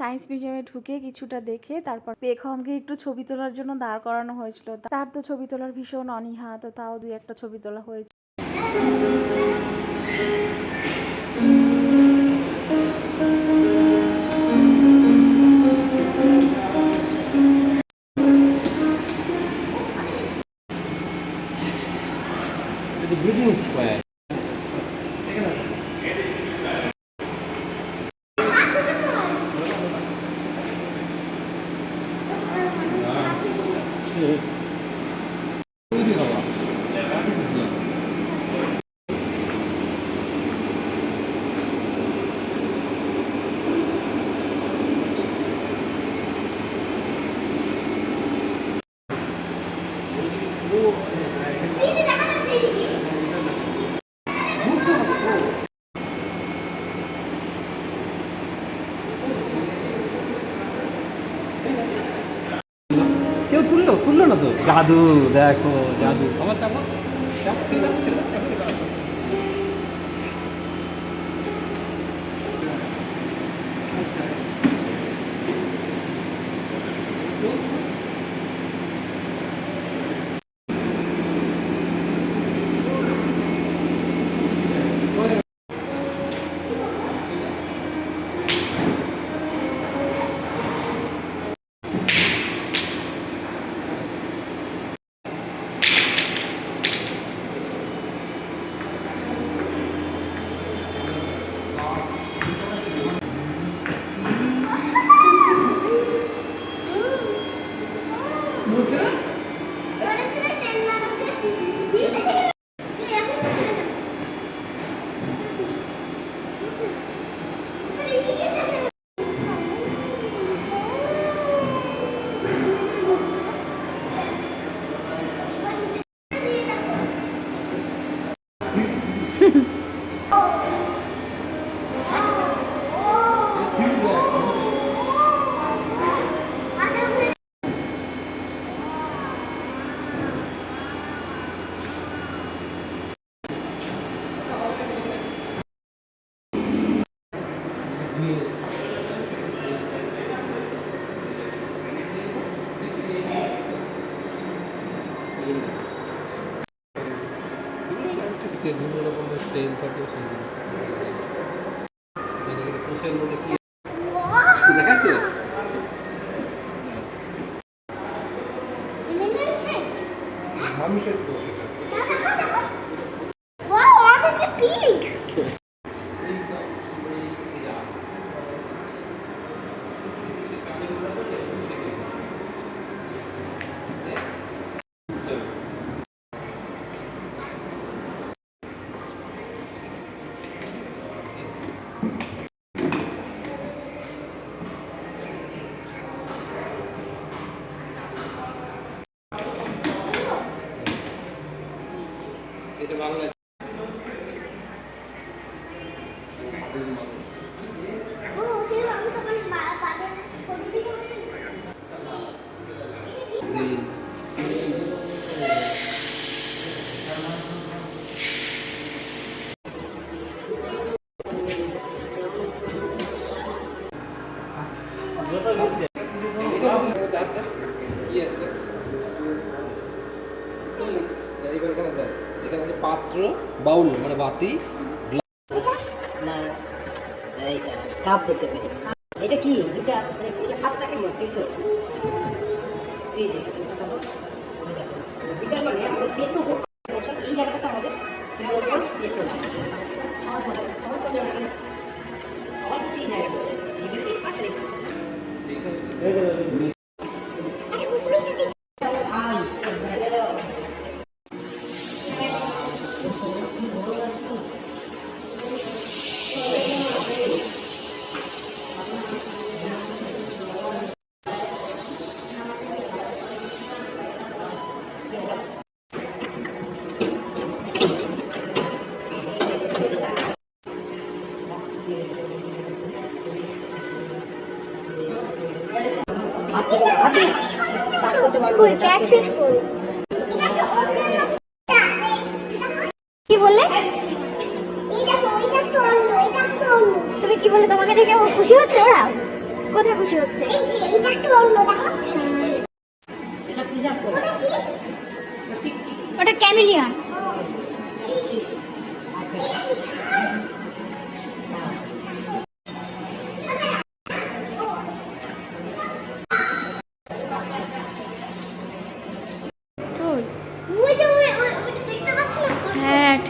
Science মিউজিয়ামে ঢুকে কিছুটা দেখে তারপর বেগমকে একটু ছবি তোলার জন্য দাঁড় করানো হয়েছিল। তার তো ছবি তোলার ভীষণ অনীহা, তো তাও দুই একটা ছবি তোলা হয়েছে। তুললো তুললো না তো? জাদু দেখো জাদু। আমার চাপো? চাপ, ছেড়ে বিভিন্ন রকমের সেল থাকে সেগুলো। কোষের মধ্যে কি এটা কাপ দেখতে পাই এটা কি? এটা এটা সাত টাকার এই তো এই যে, এটা মানে আমাদের তেতো এই জায়গাটা আমাদের তেতো লাগে। সবার কিছু পারব কই কি বললে? তুমি কি বলে তোমাকে দেখে খুশি হচ্ছে ওরা? কোথায় খুশি হচ্ছে? ওটা ক্যামিলিয়ন।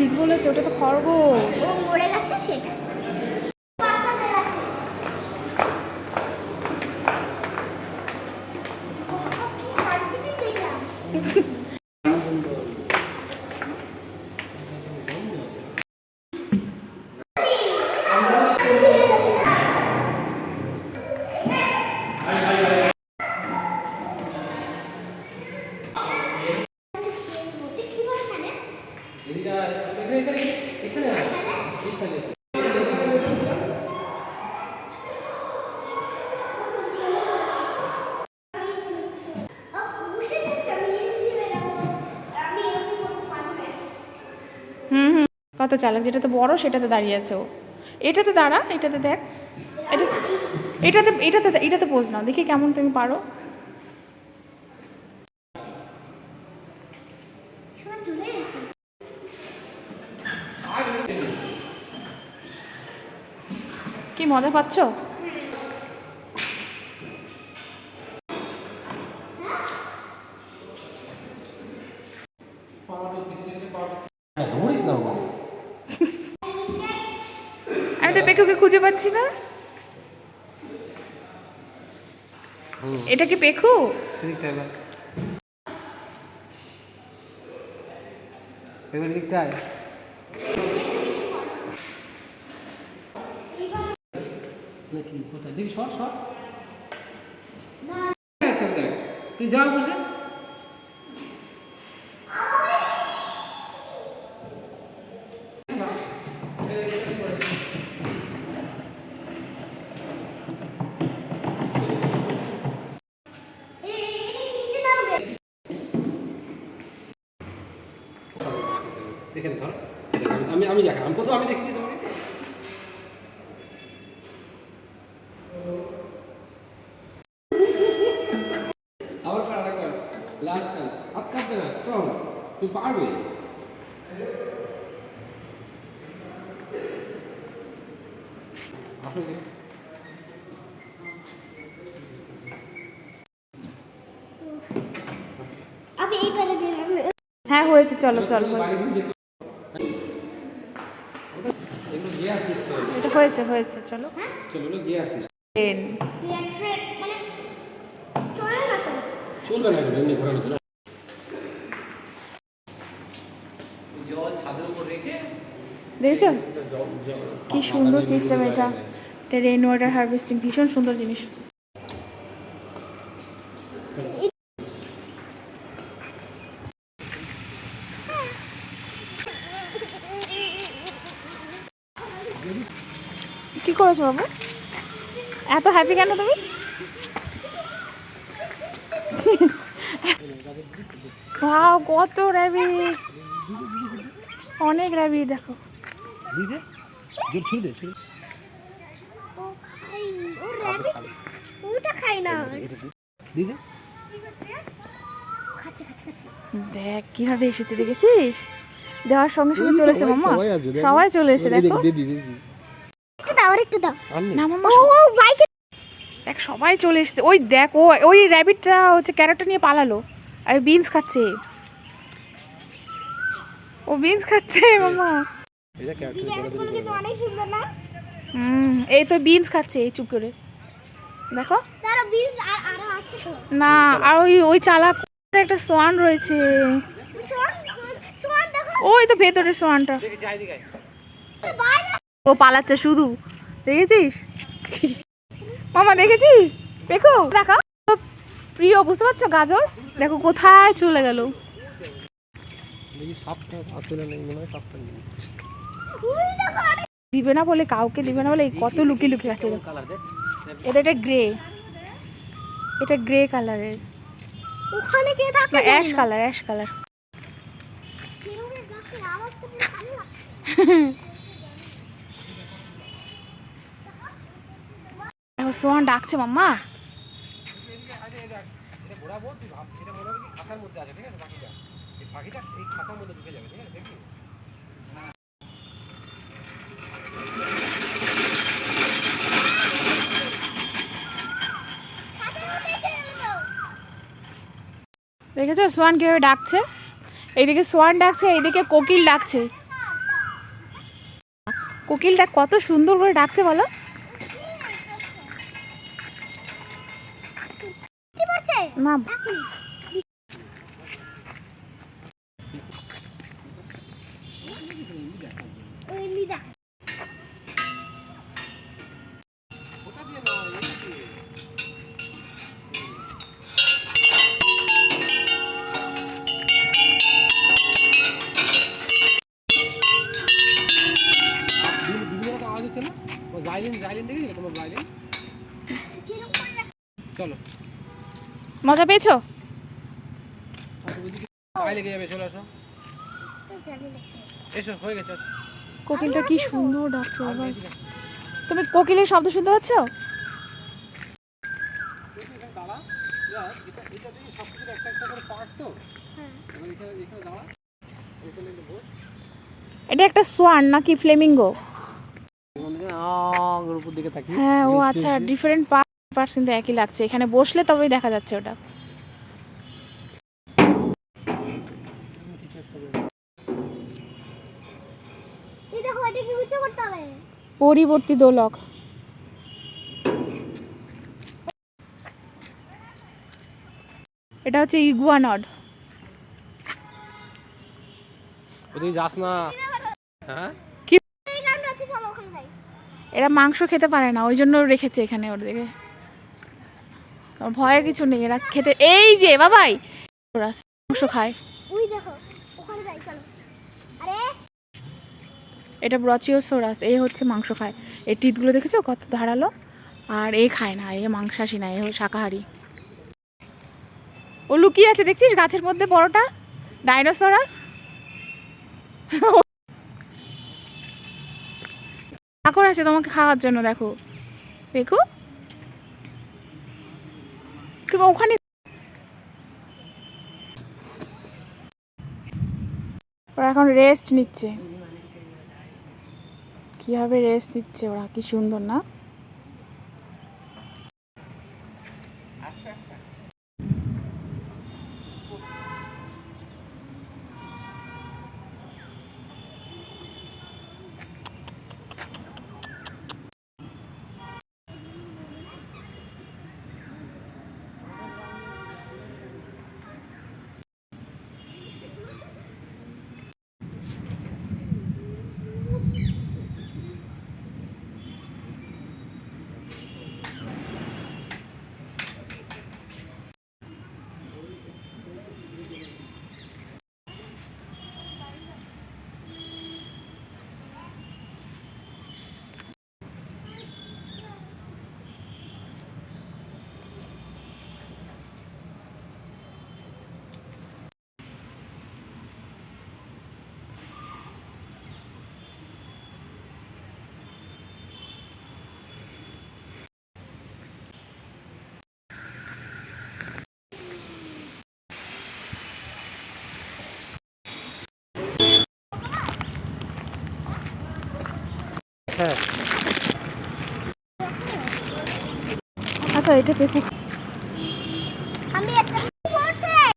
ঠিক বলেছে ওটা তো খরগোশ। ও মরে গেছে সেটা। কত চালাক? যেটাতে বড়, সেটাতে দাঁড়িয়ে আছে ও। এটাতে দাঁড়া, এটাতে দেখ। এটা, এটাতে এটাতে এটাতে পোজ নাও, দেখি কেমন তুমি পারো। কি, মজা পাচ্ছ ধরিস না বাবা আমি তো পেকুকে খুঁজে পাচ্ছি না? এটা কি এবার নাকি কোথায়? দেখি সর সর। আচ্ছা তুই যা বসে এই এটা নিচে নামবে এখানে ধর দেখ, আমি- আমি আমি দেখা আমি প্রথম আমি দেখি তোমাকে আবার ফেরা একবার লাস্ট চান্স হাত কাটবে না স্ট্রং তুমি পারবে আসলে হ্যাঁ হয়েছে চলো চলো হয়েছে। এটা হয়েছে হয়েছে চলো। মানে চলে না তো চলবে না এমনি ঘোরানো চলবে জল ছাদের উপর রেখে দেখেছ জল জল কি সুন্দর সিস্টেম এটা এটা রেন ওয়াটার হারভেস্টিং ভীষণ সুন্দর জিনিস কি করেছ বাবু এত হ্যাপি কেন তুমি ওয়াও কত র্যাবিট অনেক র্যাবিট দেখো। দিদে জোর ছুড়ে দে ছুড়ে ও খাইনি ও র্যাবিট ওটা খাই না। দিদে খাচ্ছে খাচ্ছে খাচ্ছে। দেখ কীভাবে এসেছে দেখেছিস? দেওয়ার সঙ্গে সঙ্গে চলে এসে মামা। সবাই চলে এসে দেখো না। মামা। দেখ সবাই চলে এসেছে। ওই দেখ ও ওই র্যাবিটটা হচ্ছে ক্যারেটটা নিয়ে পালালো। আর বিনস খাচ্ছে। ও বিনস খাচ্ছে মামা। এটা ক্যারেক্টার ক্যারেটগুলো কিন্তু অনেক সুন্দর না? হুম এই তো বিনস খাচ্ছে এই চুপ করে। দেখো। তারা বীজ আর আরও আছে তো। না আর ওই ওই চালাক একটা সোয়ান রয়েছে। ওই তো ভেতরে সোয়ানটা। দেখে যাই দিকে ও পালাচ্ছে শুধু। দেখেছিস? মামা দেখেছিস? দেখো দেখো প্রিয় বুঝতে পারছ গাজর? দেখো কোথায় চলে গেল। মনে হয় দিবে না বলে কাউকে দিবে না বলে এই কত লুকিয়ে লুকিয়ে আছে। এটা এটা গ্রে এটা গ্রে কালারের ওখানে কে থাকে না ash colour ash colour Sohan ডাকছে মাম্মা এদিকে আগে এই দেখ, ঘোরাবো, তুই ভাব, এটা মনে হবে কি খাঁচার মধ্যে আছে, ঠিক আছে, পাখিটা। এই পাখিটা এই খাঁচার মধ্যে ঢুকে যাবে, ঠিক আছে, দেখবি? দেখেছ সোয়ান কীভাবে ডাকছে এইদিকে সোয়ান ডাকছে এইদিকে কোকিল ডাকছে কোকিলটা কত সুন্দর করে ডাকছে বলো ও জাইলিন জাইলিন দেখেছ? তোমার জাইলিন রাখ- মজা পেয়েছ। কোকিলটা কি সুন্দর ডাকছে আসো। তুমি কোকিলের শব্দ শুনতে পাচ্ছ? এটা একটা সোয়ান নাকি ফ্লেমিঙ্গো? হ্যাঁ ও আচ্ছা ডিফারেন্ট পার্ট পার্ট কিন্তু একই লাগছে। এখানে বসলে তবেই দেখা যাচ্ছে ওটা। পরিবর্তী দোলক এটা হচ্ছে ইগুয়ানড। ওদিকে যাস না। হ্যাঁ? এরা মাংস খেতে পারে না ওই জন্য রেখেছে এখানে ওর দিকে ভয়ের কিছু নেই এরা খেতে এই যে বাবাই! ওরা মাংস খায়। ওই দেখো ওখানে যাই চলো। আরে! এটা ব্রচিওসোরাস এই হচ্ছে মাংস খায়। এই টিতগুলো দেখেছ? কত ধারালো? আর এ খায় না এ মাংসাশী না এ শাকাহারি। ও লুকিয়ে আছে দেখছিস? গাছের মধ্যে বড়টা? ডাইনোসরাস? চাকর আছে তোমাকে খাওয়ার জন্য দেখো। দেখো তুমি ওখানে ওরা এখন রেস্ট নিচ্ছে। কীভাবে রেস্ট নিচ্ছে ওরা? কি সুন্দর না? হ্যাঁ। আচ্ছা এটা পেঁপে